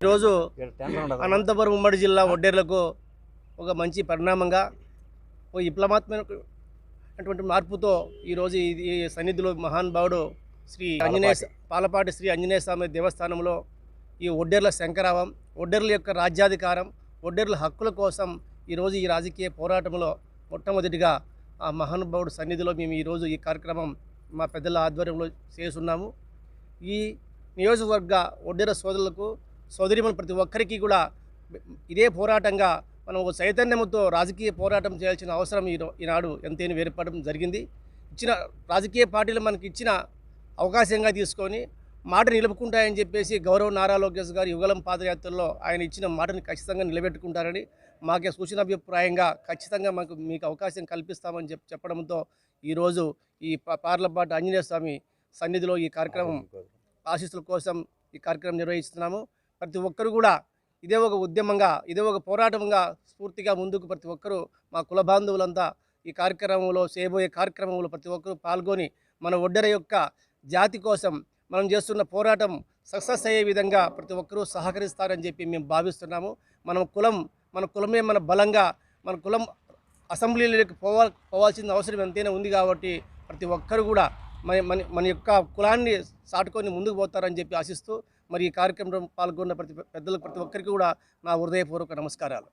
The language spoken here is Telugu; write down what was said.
ఈరోజు అనంతపురం ఉమ్మడి జిల్లా ఒడ్డేర్లకు ఒక మంచి పరిణామంగా ఒక విప్లవాత్మకమైనటువంటి మార్పుతో ఈరోజు ఈ ఈ సన్నిధిలో మహానుభావుడు శ్రీ ఆంజనేయ పాలపాటి శ్రీ ఆంజనేయ స్వామి దేవస్థానంలో ఈ ఒడ్డేర్ల శంకరావం ఒడ్డేర్ల యొక్క రాజ్యాధికారం ఒడ్డేర్ల హక్కుల కోసం ఈరోజు ఈ రాజకీయ పోరాటంలో మొట్టమొదటిగా ఆ మహానుభావుడు సన్నిధిలో మేము ఈరోజు ఈ కార్యక్రమం మా పెద్దల ఆధ్వర్యంలో చేస్తున్నాము. ఈ నియోజకవర్గ ఒడ్డెర సోదరులకు సోదరిమణి ప్రతి ఒక్కరికి కూడా ఇదే పోరాటంగా మనం ఒక చైతన్యంతో రాజకీయ పోరాటం చేయాల్సిన అవసరం ఈ ఈనాడు ఎంతైనా ఏర్పడడం జరిగింది. ఇచ్చిన రాజకీయ పార్టీలు మనకి ఇచ్చిన అవకాశంగా తీసుకొని మాట నిలుపుకుంటాయని చెప్పేసి గౌరవ నారా లోకేష్ గారు యుగలం పాదయాత్రలో ఆయన ఇచ్చిన మాటని ఖచ్చితంగా నిలబెట్టుకుంటారని మాకే సూచనాభిప్రాయంగా ఖచ్చితంగా మాకు మీకు అవకాశం కల్పిస్తామని చెప్పి చెప్పడంతో ఈరోజు ఈ పార్లపాటి ఆంజనేయ స్వామి సన్నిధిలో ఈ కార్యక్రమం ఆశీస్సుల కోసం ఈ కార్యక్రమం నిర్వహిస్తున్నాము. ప్రతి ఒక్కరు కూడా ఇదే ఒక ఉద్యమంగా ఇదే ఒక పోరాటంగా స్ఫూర్తిగా ముందుకు ప్రతి ఒక్కరూ మా కుల బాంధవులంతా ఈ కార్యక్రమంలో చేయబోయే కార్యక్రమంలో ప్రతి ఒక్కరూ పాల్గొని మన ఒడ్డెర యొక్క జాతి కోసం మనం చేస్తున్న పోరాటం సక్సెస్ అయ్యే విధంగా ప్రతి ఒక్కరూ సహకరిస్తారని చెప్పి మేము భావిస్తున్నాము. మనం కులం మన కులమే మన బలంగా మన కులం అసెంబ్లీలోకి పోవా పోవాల్సిన అవసరం ఎంతైనా ఉంది కాబట్టి ప్రతి ఒక్కరు కూడా మన మన మన యొక్క కులాన్ని సాటుకొని ముందుకు పోతారని చెప్పి ఆశిస్తూ మరి ఈ కార్యక్రమంలో పాల్గొన్న ప్రతి పెద్దలకు ప్రతి ఒక్కరికి కూడా నా హృదయపూర్వక నమస్కారాలు.